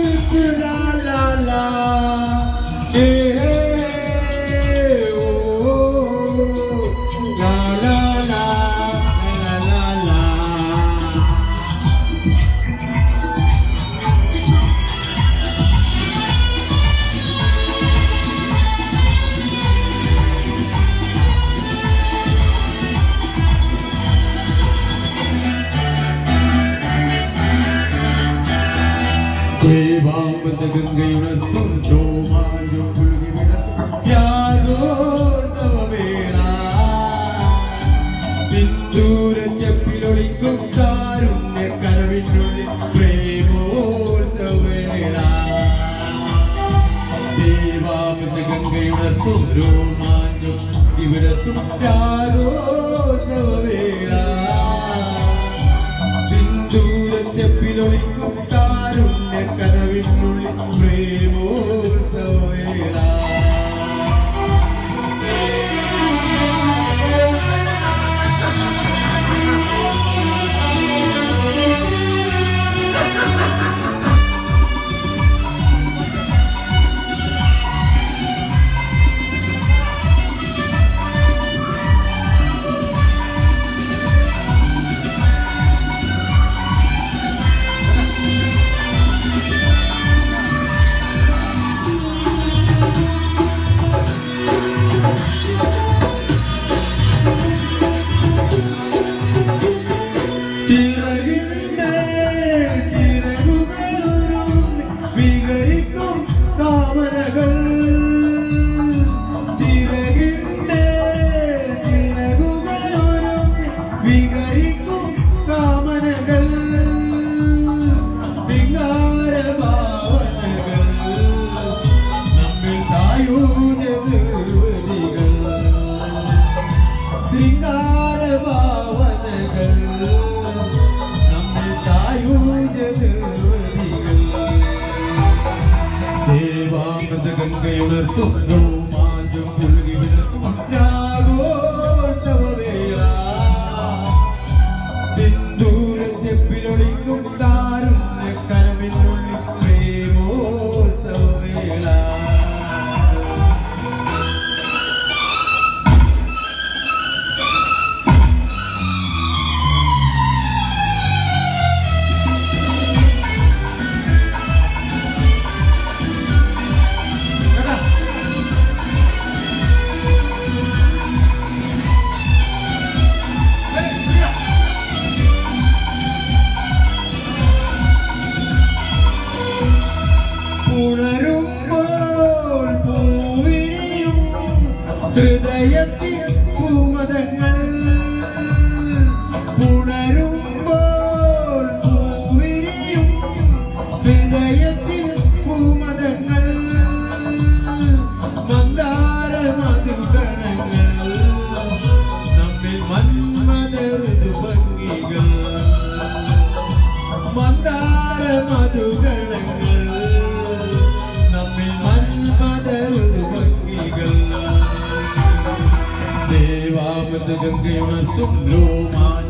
Superman. ഗംഗയുണത്തും ചോമാലും പുഴുകിവിടത്തും യാഗോത്സവമേള സിന്ദൂര ചെപ്പിലൊളിക്കും കാരുണ്യ കരവിനുള്ളിൽ പ്രേമോത്സവമേള. ദേവാമൃത ഗംഗയുണർത്തും രോമാഞ്ചം ഇവിടത്തും യാഗോത്സവമേള സിന്ദൂര ചെപ്പിലൊളിക്കും கங்கை உணர்த்தும் ഉണരുമ്പോൾ പൂവിരിയും ഹൃദയത്തിൽ പൂമതങ്ങൾ പുണരുമ്പോൾ പൂവിരിയും ഹൃദയത്തിൽ പൂമതങ്ങൾ മന്ദാര മതിൽ കണങ്ങൾ ഗംഗയുണർത്തും ലോമാന